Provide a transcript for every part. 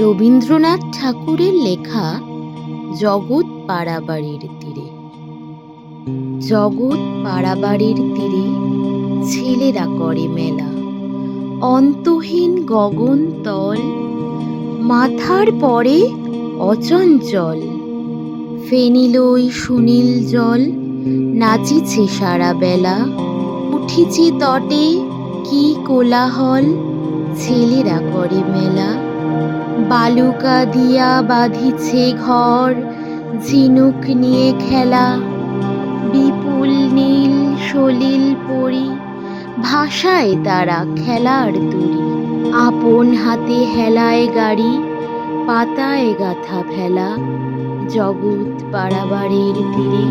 রবীন্দ্রনাথ ঠাকুরের লেখা জগৎ পাড়াবাড়ির তীরে। জগৎ পাড়াবাড়ির তীরে ছেলেরা করে মেলা। অন্তহীন গগন তল, মাথার পরে অচঞ্চল। ফেনিলই সুনীল জল, নাচিছে সারা বেলা। উঠিছে তটে কি কোলাহল, ছেলেরা করে মেলা। বালুকা দিয়া বাঁধিছে ঘর, ঝিনুক নিয়ে খেলা। বিপুল নীল সলিল পরি, ভাষায় তারা খেলার তরি আপন হাতে হেলায় গাড়ি, পাতায় গাথা ফেলা জগৎ পাড়াবাড়ির তীরে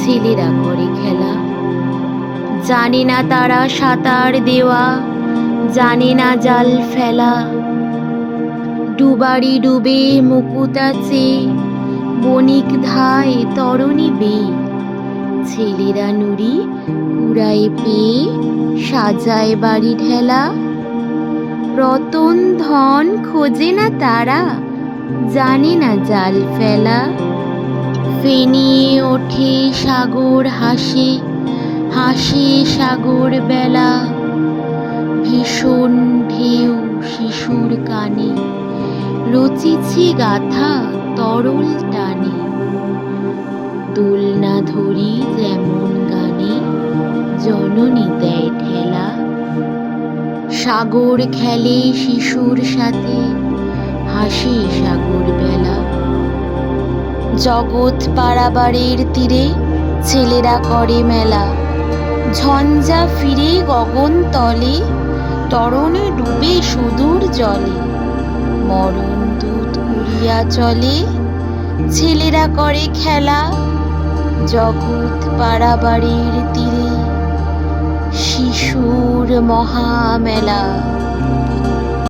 ছেলেরা করে খেলা। জানে না তারা সাঁতার দেওয়া, জানে না জাল ফেলা। ডুবারি ডুবে আছে, বণিক ধায় তরণী বে। ছেলেরা নুড়ি কুড়ায় পেয়ে সাজায় বাড়ি ঢেলা। রতন ধন খোঁজে না তারা, জানে না জাল ফেলা। ফেনিয়ে ওঠে সাগর হাসে হাসে সাগর বেলা। ভীষণ রচিছে গাথা তরল টানে। দোলনা ধরি যেমন গানে, জননী দেয় ঠেলা। সাগর খেলে শিশুর সাথে, হাসে সাগর বেলা। জগৎ পাড়াবাড়ির তীরে ছেলেরা করে মেলা। ঝঞ্ঝা ফিরে গগন তলে, তরণে ডুবে সুদূর জলে। মরণ দুধ উড়িয়া চলে। ছেলেরা করে খেলা জগৎ পাড়াবাড়ির তীরে। শিশুর মহামেলা।